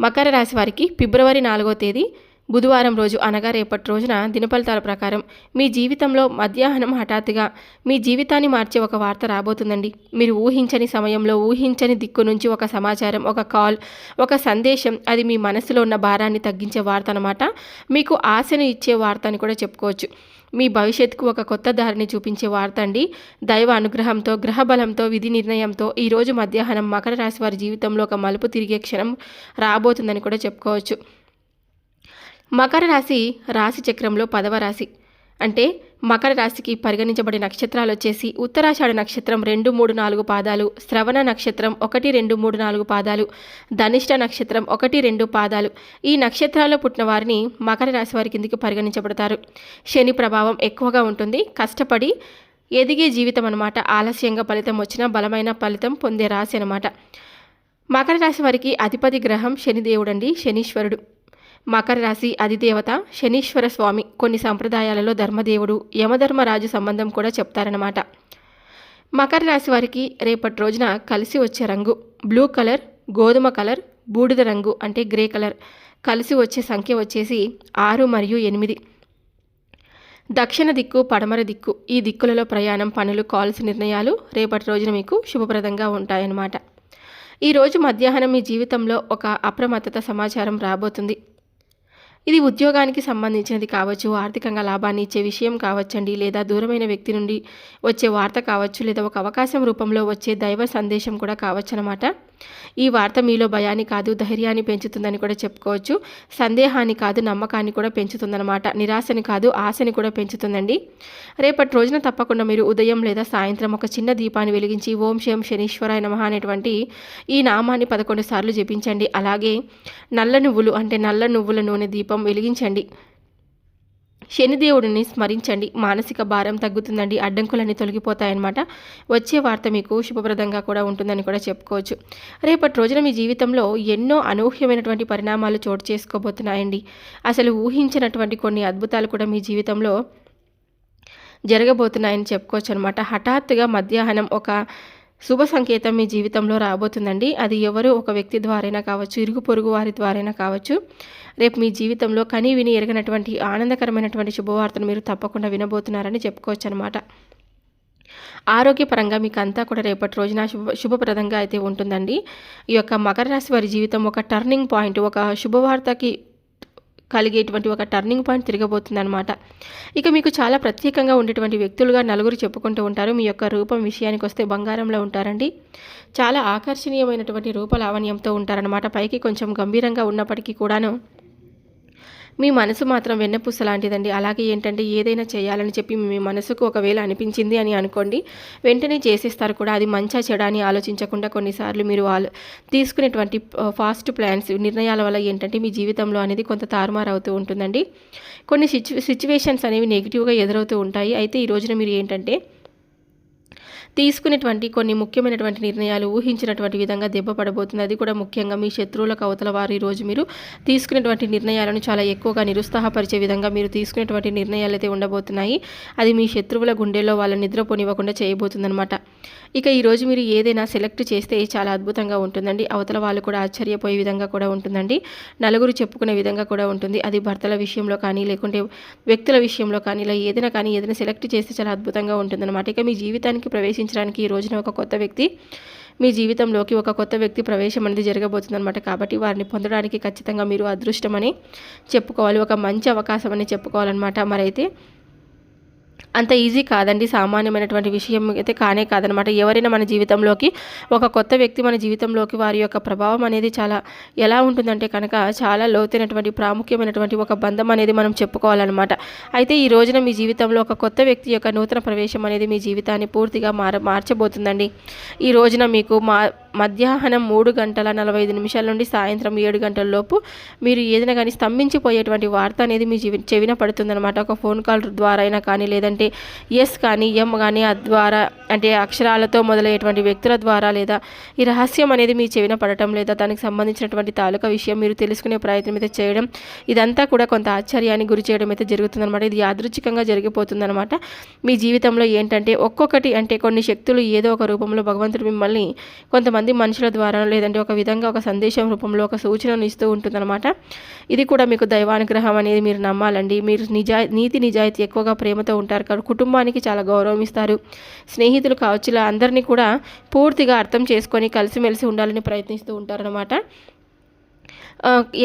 మకర రాశి వారికి ఫిబ్రవరి నాలుగో తేదీ బుధవారం రోజు అనగా రేపటి రోజున దినఫలితాల ప్రకారం మీ జీవితంలో మధ్యాహ్నం హఠాత్తుగా మీ జీవితాన్ని మార్చే ఒక వార్త రాబోతుందండి. మీరు ఊహించని సమయంలో ఊహించని దిక్కు నుంచి ఒక సమాచారం ఒక కాల్ ఒక సందేశం అది మీ మనసులో ఉన్న భారాన్ని తగ్గించే వార్త అనమాట మీకు ఆశను ఇచ్చే వార్త అని కూడా చెప్పుకోవచ్చు. మీ భవిష్యత్తుకు ఒక కొత్త దారిని చూపించే వార్త అండి. దైవ అనుగ్రహంతో గ్రహబలంతో విధి నిర్ణయంతో ఈరోజు మధ్యాహ్నం మకర రాశి వారి జీవితంలో ఒక మలుపు తిరిగే క్షణం రాబోతుందని కూడా చెప్పుకోవచ్చు. మకర రాశి రాశి చక్రంలో పదవ రాశి. అంటే మకర రాశికి పరిగణించబడే నక్షత్రాలు వచ్చేసి ఉత్తరాషాఢ నక్షత్రం రెండు మూడు నాలుగు పాదాలు శ్రవణ నక్షత్రం ఒకటి రెండు మూడు నాలుగు పాదాలు ధనిష్ట నక్షత్రం ఒకటి రెండు పాదాలు. ఈ నక్షత్రాల్లో పుట్టిన వారిని మకర రాశి వారి కిందికి పరిగణించబడతారు. శని ప్రభావం ఎక్కువగా ఉంటుంది. కష్టపడి ఎదిగే జీవితం అనమాట ఆలస్యంగా ఫలితం వచ్చినా బలమైన ఫలితం పొందే రాశి అనమాట మకర రాశి వారికి అధిపతి గ్రహం శనిదేవుడండి శనీశ్వరుడు. మకర రాశి అధిదేవత శనీశ్వర స్వామి కొన్ని సంప్రదాయాలలో ధర్మదేవుడు యమధర్మరాజు సంబంధం కూడా చెప్తారన్నమాట. మకర రాశి వారికి రేపటి రోజున కలిసి వచ్చే రంగు బ్లూ కలర్ గోధుమ కలర్ బూడిద రంగు అంటే గ్రే కలర్ కలిసి వచ్చే సంఖ్య వచ్చేసి ఆరు మరియు ఎనిమిది. దక్షిణ దిక్కు పడమర దిక్కు ఈ దిక్కులలో ప్రయాణం పనులు కాల్స్ నిర్ణయాలు రేపటి రోజున మీకు శుభప్రదంగా ఉంటాయన్నమాట. ఈరోజు మధ్యాహ్నం మీ జీవితంలో ఒక అప్రమత్తత సమాచారం రాబోతుంది. ఇది ఉద్యోగానికి సంబంధించినది కావచ్చు ఆర్థికంగా లాభాన్ని ఇచ్చే విషయం కావచ్చండి లేదా దూరమైన వ్యక్తి నుండి వచ్చే వార్త కావచ్చు లేదా ఒక అవకాశం రూపంలో వచ్చే దైవ సందేశం కూడా కావచ్చు అనమాట ఈ వార్త మీలో భయాన్ని కాదు ధైర్యాన్ని పెంచుతుందని కూడా చెప్పుకోవచ్చు. సందేహాన్ని కాదు నమ్మకాన్ని కూడా పెంచుతుందన్నమాట. నిరాశని కాదు ఆశని కూడా పెంచుతుందండి. రేపటి రోజున తప్పకుండా మీరు ఉదయం లేదా సాయంత్రం ఒక చిన్న దీపాన్ని వెలిగించి ఓం శం శనీశ్వరాయ నమ అనేటువంటి ఈ నామాన్ని పదకొండు సార్లు జపించండి. అలాగే నల్ల నువ్వులు అంటే నల్ల నువ్వుల నూనె దీపం వెలిగించండి. శనిదేవుడిని స్మరించండి. మానసిక భారం తగ్గుతుందండి. అడ్డంకులన్నీ తొలగిపోతాయన్నమాట. వచ్చే వార్త మీకు శుభప్రదంగా కూడా ఉంటుందని కూడా చెప్పుకోవచ్చు. రేపటి రోజున మీ జీవితంలో ఎన్నో అనూహ్యమైనటువంటి పరిణామాలు చోటు చేసుకోబోతున్నాయండి. అసలు ఊహించినటువంటి కొన్ని అద్భుతాలు కూడా మీ జీవితంలో జరగబోతున్నాయని చెప్పుకోవచ్చు అనమాట హఠాత్తుగా మధ్యాహ్నం ఒక శుభ సంకేతం మీ జీవితంలో రాబోతుందండి. అది ఎవరు? ఒక వ్యక్తి ద్వారైనా కావచ్చు ఇరుగు పొరుగు వారి ద్వారైనా కావచ్చు. రేపు మీ జీవితంలో కని విని ఎరగనటువంటి ఆనందకరమైనటువంటి శుభవార్తను మీరు తప్పకుండా వినబోతున్నారని చెప్పుకోవచ్చు అనమాట ఆరోగ్యపరంగా మీకు అంతా కూడా రేపటి రోజున శుభ శుభప్రదంగా అయితే ఉంటుందండి. ఈ యొక్క మకర రాశి వారి జీవితం ఒక టర్నింగ్ పాయింట్ ఒక శుభవార్తకి కలిగేటువంటి ఒక టర్నింగ్ పాయింట్ తిరగబోతుంది అనమాట ఇక మీకు చాలా ప్రత్యేకంగా ఉండేటువంటి వ్యక్తులుగా నలుగురు చెప్పుకుంటూ ఉంటారు. మీ యొక్క రూపం విషయానికి వస్తే బంగారంలో ఉంటారండి. చాలా ఆకర్షణీయమైనటువంటి రూప లావణ్యంతో ఉంటారనమాట పైకి కొంచెం గంభీరంగా ఉన్నప్పటికీ కూడాను మీ మనసు మాత్రం వెన్నపూస లాంటిదండి. అలాగే ఏంటంటే ఏదైనా చేయాలని చెప్పి మీ మనసుకు ఒకవేళ అనిపించింది అని అనుకోండి వెంటనే చేసేస్తారు కూడా. అది మంచా చెడా అని ఆలోచించకుండా కొన్నిసార్లు మీరు వాళ్ళు తీసుకునేటువంటి ఫాస్ట్ ప్లాన్స్ నిర్ణయాల వల్ల ఏంటంటే మీ జీవితంలో అనేది కొంత తారుమారు అవుతూ ఉంటుందండి. కొన్ని సిచ్యు సిచ్యువేషన్స్ అనేవి నెగిటివ్గా ఎదురవుతూ ఉంటాయి. అయితే ఈ రోజున మీరు ఏంటంటే తీసుకునేటువంటి కొన్ని ముఖ్యమైనటువంటి నిర్ణయాలు ఊహించినటువంటి విధంగా దెబ్బపడబోతుంది అది కూడా ముఖ్యంగా మీ శత్రువులకు అవతల వారు ఈరోజు మీరు తీసుకునేటువంటి నిర్ణయాలను చాలా ఎక్కువగా నిరుత్సాహపరిచే విధంగా మీరు తీసుకునేటువంటి నిర్ణయాలు అయితే ఉండబోతున్నాయి. అది మీ శత్రువుల గుండెల్లో వాళ్ళని నిద్రపోనివ్వకుండా చేయబోతుందన్నమాట. ఇక ఈరోజు మీరు ఏదైనా సెలెక్ట్ చేస్తే చాలా అద్భుతంగా ఉంటుందండి. అవతల వాళ్ళు కూడా ఆశ్చర్యపోయే విధంగా కూడా ఉంటుందండి. నలుగురు చెప్పుకునే విధంగా కూడా ఉంటుంది. అది భర్తల విషయంలో కానీ లేకుంటే వ్యక్తుల విషయంలో కానీ ఇలా ఏదైనా కానీ ఏదైనా సెలెక్ట్ చేస్తే చాలా అద్భుతంగా ఉంటుందన్నమాట. ఇక మీ జీవితానికి ప్రవేశించడానికి ఈ రోజున ఒక కొత్త వ్యక్తి మీ జీవితంలోకి ఒక కొత్త వ్యక్తి ప్రవేశం అనేది జరగబోతుందన్నమాట. కాబట్టి వారిని పొందడానికి ఖచ్చితంగా మీరు అదృష్టమని చెప్పుకోవాలి. ఒక మంచి అవకాశం అని చెప్పుకోవాలన్నమాట. మరైతే అంత ఈజీ కాదండి. సామాన్యమైనటువంటి విషయం అయితే కానే కాదనమాట. ఎవరైనా మన జీవితంలోకి ఒక కొత్త వ్యక్తి మన జీవితంలోకి వారి యొక్క ప్రభావం అనేది చాలా ఎలా ఉంటుందంటే కనుక చాలా లోతైనటువంటి ప్రాముఖ్యమైనటువంటి ఒక బంధం అనేది మనం చెప్పుకోవాలన్నమాట. అయితే ఈ రోజున మీ జీవితంలో ఒక కొత్త వ్యక్తి యొక్క నూతన ప్రవేశం అనేది మీ జీవితాన్ని పూర్తిగా మార మార్చబోతుందండి. ఈ రోజున మీకు మా మధ్యాహ్నం మూడు గంటల నలభై ఐదు నిమిషాల నుండి సాయంత్రం ఏడు గంటల లోపు మీరు ఏదైనా కానీ స్తంభించిపోయేటువంటి వార్త అనేది మీ జీవి చెవిన పడుతుందన్నమాట. ఒక ఫోన్ కాల్ ద్వారా అయినా కానీ లేదా లేదంటే ఎస్ కానీ ఎం కానీ ద్వారా అంటే అక్షరాలతో మొదలయ్యేటువంటి వ్యక్తుల ద్వారా లేదా ఈ రహస్యం అనేది మీ చెవిన పడటం లేదా దానికి సంబంధించినటువంటి తాలూకా విషయం మీరు తెలుసుకునే ప్రయత్నం అయితే చేయడం ఇదంతా కూడా కొంత ఆశ్చర్యాన్ని గురి చేయడం అయితే జరుగుతుందన్నమాట. ఇది యాదృచ్ఛికంగా జరిగిపోతుందన్నమాట. మీ జీవితంలో ఏంటంటే ఒక్కొక్కటి అంటే కొన్ని శక్తులు ఏదో ఒక రూపంలో భగవంతుడు మిమ్మల్ని కొంతమంది మనుషుల ద్వారా లేదంటే ఒక విధంగా ఒక సందేశం రూపంలో ఒక సూచనను ఇస్తూ ఉంటుందన్నమాట. ఇది కూడా మీకు దైవానుగ్రహం అనేది మీరు నమ్మాలండి. మీరు నిజా నీతి నిజాయితీ ఎక్కువగా ప్రేమతో ఉంటారు. కాబట్టి కుటుంబానికి చాలా గౌరవం ఇస్తారు. స్నేహితులు కావచ్చు ఇలా అందరినీ కూడా పూర్తిగా అర్థం చేసుకొని కలిసిమెలిసి ఉండాలని ప్రయత్నిస్తూ ఉంటారనమాట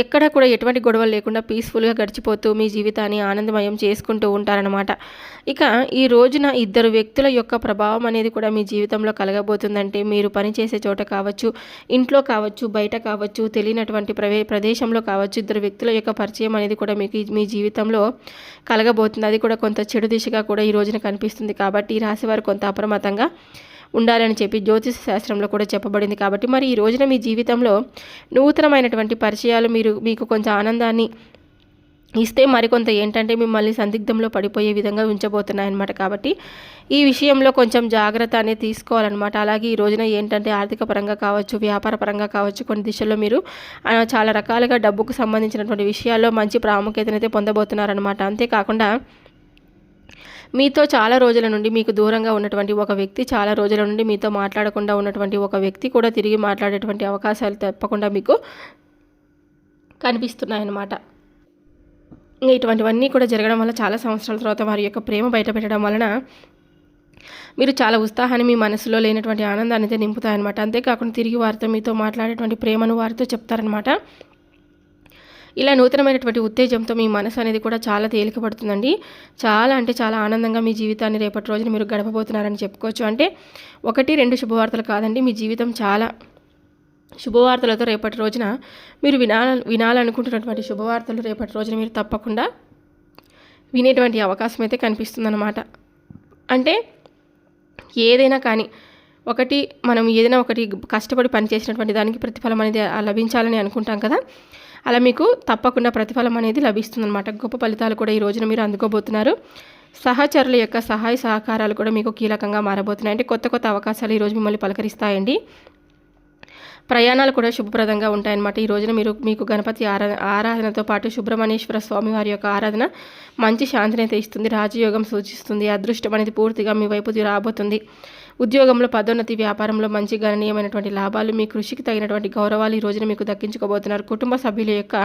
ఎక్కడ కూడా ఎటువంటి గొడవలు లేకుండా పీస్ఫుల్గా గడిచిపోతూ మీ జీవితాన్ని ఆనందమయం చేసుకుంటూ ఉంటారనమాట ఇక ఈ రోజున ఇద్దరు వ్యక్తుల యొక్క ప్రభావం అనేది కూడా మీ జీవితంలో కలగబోతుందంటే మీరు పనిచేసే చోట కావచ్చు ఇంట్లో కావచ్చు బయట కావచ్చు తెలియనటువంటి ప్రవే ప్రదేశంలో కావచ్చు ఇద్దరు వ్యక్తుల యొక్క పరిచయం అనేది కూడా మీకు మీ జీవితంలో కలగబోతుంది. అది కూడా కొంత చెడు దిశగా కూడా ఈ రోజున కనిపిస్తుంది. కాబట్టి ఈ రాశివారు కొంత అప్రమత్తంగా ఉండాలని చెప్పి జ్యోతిష శాస్త్రంలో కూడా చెప్పబడింది కాబట్టి మరి ఈ రోజున మీ జీవితంలో నూతనమైనటువంటి పరిచయాలు మీరు మీకు కొంచెం ఆనందాన్ని ఇస్తే మరికొంత ఏంటంటే మిమ్మల్ని సందిగ్ధంలో పడిపోయే విధంగా ఉంచబోతున్నాయన్నమాట. కాబట్టి ఈ విషయంలో కొంచెం జాగ్రత్త అనేది తీసుకోవాలన్నమాట. అలాగే ఈ రోజున ఏంటంటే ఆర్థిక పరంగా కావచ్చు వ్యాపార పరంగా కావచ్చు కొన్ని దిశల్లో మీరు చాలా రకాలుగా డబ్బుకు సంబంధించినటువంటి విషయాల్లో మంచి ప్రాముఖ్యతనైతే పొందబోతున్నారనమాట అంతేకాకుండా మీతో చాలా రోజుల నుండి మీకు దూరంగా ఉన్నటువంటి ఒక వ్యక్తి చాలా రోజుల నుండి మీతో మాట్లాడకుండా ఉన్నటువంటి ఒక వ్యక్తి కూడా తిరిగి మాట్లాడేటువంటి అవకాశాలు తప్పకుండా మీకు కనిపిస్తున్నాయన్నమాట. ఇటువంటివన్నీ కూడా జరగడం వల్ల చాలా సంవత్సరాల తర్వాత వారి యొక్క ప్రేమ బయటపెట్టడం వలన మీరు చాలా ఉత్సాహాన్ని మీ మనసులో లేనటువంటి ఆనందాన్ని అయితే నింపుతాయన్నమాట. అంతేకాకుండా తిరిగి వారితో మీతో మాట్లాడేటువంటి ప్రేమను వారితో చెప్తారనమాట ఇలా నూతనమైనటువంటి ఉత్తేజంతో మీ మనసు అనేది కూడా చాలా తేలికపడుతుందండి. చాలా అంటే చాలా ఆనందంగా మీ జీవితాన్ని రేపటి రోజున మీరు గడపబోతున్నారని చెప్పుకోవచ్చు. అంటే ఒకటి రెండు శుభవార్తలు కాదండి మీ జీవితం చాలా శుభవార్తలతో రేపటి రోజున మీరు వినాల వినాలనుకుంటున్నటువంటి శుభవార్తలు రేపటి రోజున మీరు తప్పకుండా వినేటువంటి అవకాశం అయితే కనిపిస్తుందన్నమాట. అంటే ఏదైనా కానీ ఒకటి మనం ఏదైనా ఒకటి కష్టపడి పనిచేసినటువంటి దానికి ప్రతిఫలం అనేది లభించాలని అనుకుంటాం కదా. అలా మీకు తప్పకుండా ప్రతిఫలం అనేది లభిస్తుందన్నమాట. గొప్ప ఫలితాలు కూడా ఈ రోజున మీరు అందుకోబోతున్నారు. సహచరుల యొక్క సహాయ సహకారాలు కూడా మీకు కీలకంగా మారబోతున్నాయి. అంటే కొత్త కొత్త అవకాశాలు ఈరోజు మిమ్మల్ని పలకరిస్తాయండి. ప్రయాణాలు కూడా శుభప్రదంగా ఉంటాయన్నమాట. ఈ రోజున మీరు మీకు గణపతి ఆరా ఆరాధనతో పాటు సుబ్రహ్మణ్యేశ్వర స్వామి వారి యొక్క ఆరాధన మంచి శాంతిని అయితే ఇస్తుంది రాజయోగం సూచిస్తుంది అదృష్టం అనేది పూర్తిగా మీ వైపు రాబోతుంది. ఉద్యోగంలో పదోన్నతి వ్యాపారంలో మంచి గణనీయమైనటువంటి లాభాలు మీ కృషికి తగినటువంటి గౌరవాలు ఈ రోజున మీకు దక్కించుకోబోతున్నారు. కుటుంబ సభ్యుల యొక్క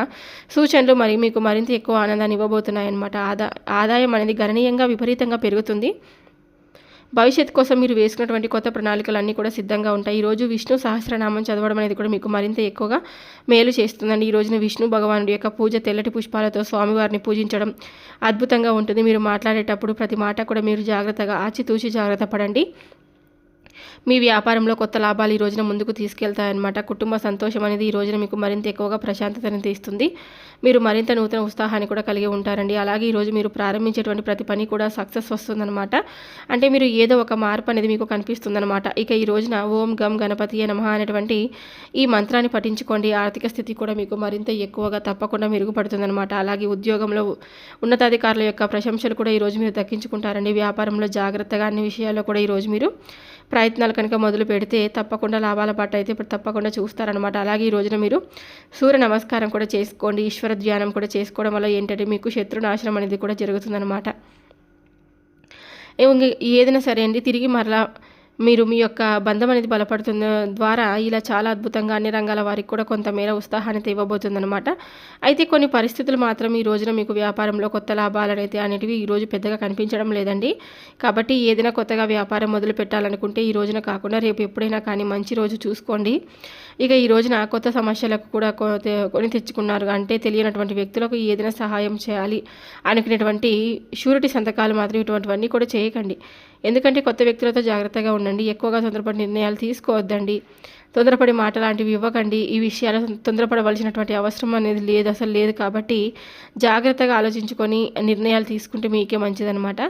సూచనలు మరి మీకు మరింత ఎక్కువ ఆనందాన్ని ఇవ్వబోతున్నాయన్నమాట. ఆదా ఆదాయం అనేది గణనీయంగా విపరీతంగా పెరుగుతుంది. భవిష్యత్ కోసం మీరు వేసుకున్నటువంటి కొత్త ప్రణాళికలు అన్నీ కూడా సిద్ధంగా ఉంటాయి. ఈరోజు విష్ణు సహస్రనామం చదవడం అనేది కూడా మీకు మరింత ఎక్కువగా మేలు చేస్తుందండి. ఈ రోజున విష్ణు భగవానుడి యొక్క పూజ తెల్లటి పుష్పాలతో స్వామివారిని పూజించడం అద్భుతంగా ఉంటుంది. మీరు మాట్లాడేటప్పుడు ప్రతి మాట కూడా మీరు జాగ్రత్తగా ఆచితూచి జాగ్రత్త పడండి. మీ వ్యాపారంలో కొత్త లాభాలు ఈ రోజున ముందుకు తీసుకెళ్తాయన్నమాట. కుటుంబ సంతోషం అనేది ఈ రోజున మీకు మరింత ఎక్కువగా ప్రశాంతతను తీస్తుంది. మీరు మరింత నూతన ఉత్సాహాన్ని కూడా కలిగి ఉంటారండి. అలాగే ఈరోజు మీరు ప్రారంభించేటువంటి ప్రతి పని కూడా సక్సెస్ వస్తుందన్నమాట. అంటే మీరు ఏదో ఒక మార్పు అనేది మీకు కనిపిస్తుందన్నమాట. ఇక ఈ రోజున ఓం గం గణపతి నమ అనేటువంటి ఈ మంత్రాన్ని పఠించుకోండి. ఆర్థిక స్థితి కూడా మీకు మరింత ఎక్కువగా తప్పకుండా మెరుగుపడుతుందన్నమాట. అలాగే ఉద్యోగంలో ఉన్నతాధికారుల యొక్క ప్రశంసలు కూడా ఈరోజు మీరు దక్కించుకుంటారండి. వ్యాపారంలో జాగ్రత్తగా అన్ని విషయాల్లో కూడా ఈరోజు మీరు ప్రయత్నాలు కనుక మొదలు పెడితే తప్పకుండా లాభాల పాట అయితే ఇప్పుడు తప్పకుండా చూస్తారనమాట అలాగే ఈ రోజున మీరు సూర్య నమస్కారం కూడా చేసుకోండి. ఈశ్వర ధ్యానం కూడా చేసుకోవడం వల్ల ఏంటంటే మీకు శత్రునాశనం అనేది కూడా జరుగుతుందన్నమాట. ఏదైనా సరే అండి తిరిగి మరలా మీరు మీ యొక్క బంధం అనేది బలపడుతున్న ద్వారా ఇలా చాలా అద్భుతంగా అన్ని రంగాల వారికి కూడా కొంతమేర ఉత్సాహాన్ని ఇవ్వబోతుందన్నమాట. అయితే కొన్ని పరిస్థితులు మాత్రం ఈ రోజున మీకు వ్యాపారంలో కొత్త లాభాలు అనేది అనేటివి ఈరోజు పెద్దగా కనిపించడం లేదండి. కాబట్టి ఏదైనా కొత్తగా వ్యాపారం మొదలు పెట్టాలనుకుంటే ఈ రోజున కాకుండా రేపు ఎప్పుడైనా కానీ మంచి రోజు చూసుకోండి. ఇక ఈ రోజున కొత్త సమస్యలకు కూడా కొని తెచ్చుకున్నారు. అంటే తెలియనటువంటి వ్యక్తులకు ఏదైనా సహాయం చేయాలి అనుకునేటువంటి షూరిటీ సంతకాలు మాత్రం ఇటువంటివన్నీ కూడా చేయకండి. ఎందుకంటే కొత్త వ్యక్తులతో జాగ్రత్తగా ఉండండి. ఎక్కువగా తొందరపడి నిర్ణయాలు తీసుకోవద్దండి. తొందరపడి మాట లాంటివి ఇవ్వకండి. ఈ విషయాలు తొందరపడవలసినటువంటి అవసరం అనేది లేదు అసలు లేదు కాబట్టి జాగ్రత్తగా ఆలోచించుకొని నిర్ణయాలు తీసుకుంటే మీకే మంచిదనమాట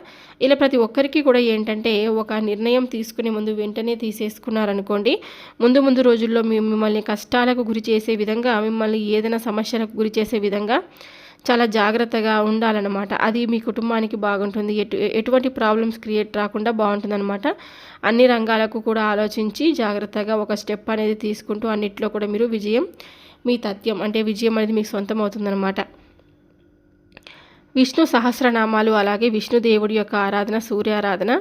ఇలా ప్రతి ఒక్కరికి కూడా ఏంటంటే ఒక నిర్ణయం తీసుకునే ముందు వెంటనే తీసేసుకున్నారనుకోండి ముందు ముందు రోజుల్లో మిమ్మల్ని కష్టాలకు గురి చేసే విధంగా మిమ్మల్ని ఏదైనా సమస్యలకు గురి చేసే విధంగా చాలా జాగ్రత్తగా ఉండాలన్నమాట. అది మీ కుటుంబానికి బాగుంటుంది. ఎటు ఎటువంటి ప్రాబ్లమ్స్ క్రియేట్ రాకుండా బాగుంటుందన్నమాట. అన్ని రంగాలకు కూడా ఆలోచించి జాగ్రత్తగా ఒక స్టెప్ అనేది తీసుకుంటూ అన్నిట్లో కూడా మీరు విజయం మీ తథ్యం అంటే విజయం అనేది మీకు సొంతం అవుతుందన్నమాట విష్ణు సహస్రనామాలు అలాగే విష్ణుదేవుడి యొక్క ఆరాధన సూర్యారాధన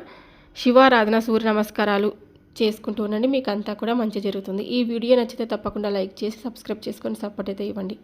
శివారాధన సూర్య నమస్కారాలు చేసుకుంటూ ఉండండి. మీకు అంతా కూడా మంచి జరుగుతుంది. ఈ వీడియో నచ్చితే తప్పకుండా లైక్ చేసి సబ్స్క్రైబ్ చేసుకొని సపోర్ట్ అయితే ఇవ్వండి.